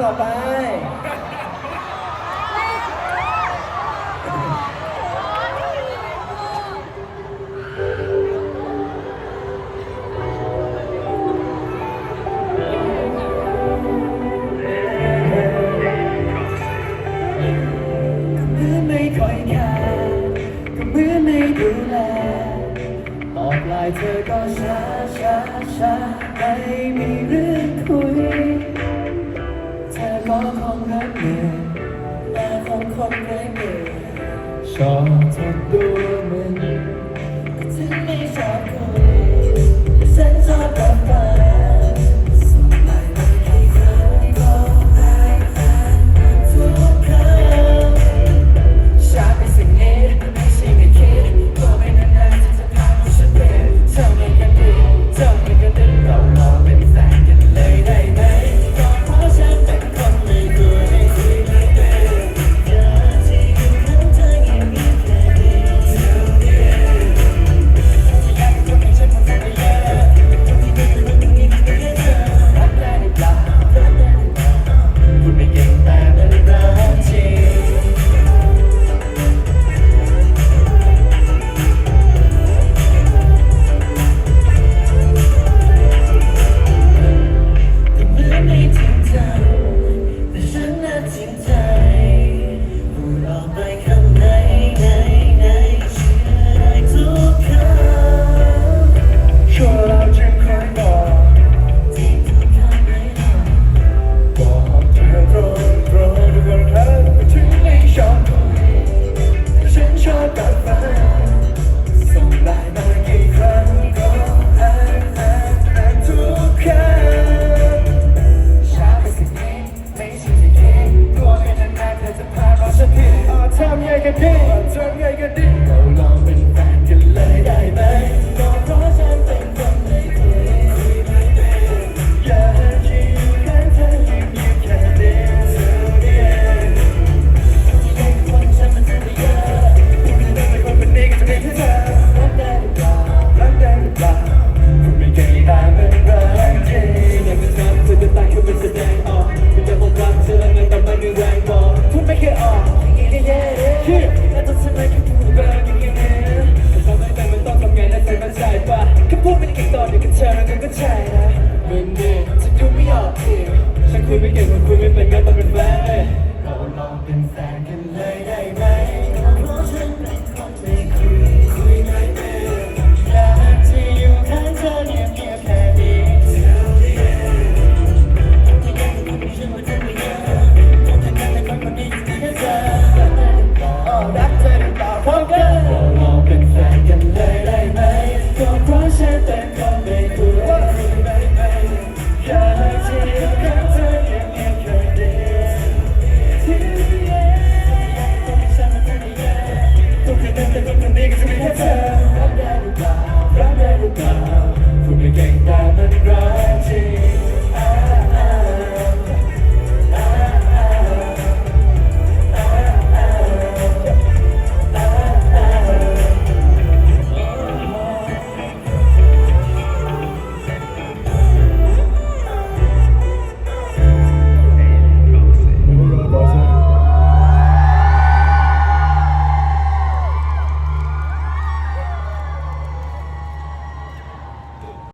ต่อไปเมือไม่คอยแค่ก็เมือไม่ดูแลตอบไลายเธอก็ช้าช้าช้าไม่มีเรื่องคุย มาของคนไร้เบื่อชอบจะดู yeah, you get it. กันก็เธอรักกันก็ใช่นะเหมือนเดิมจะดูไม่ออกอีงฉันคุยไม่เก่งมันคุยไม่เป็นงั้นต้องเป็นแฟนเราลองเป็นแฟนกัน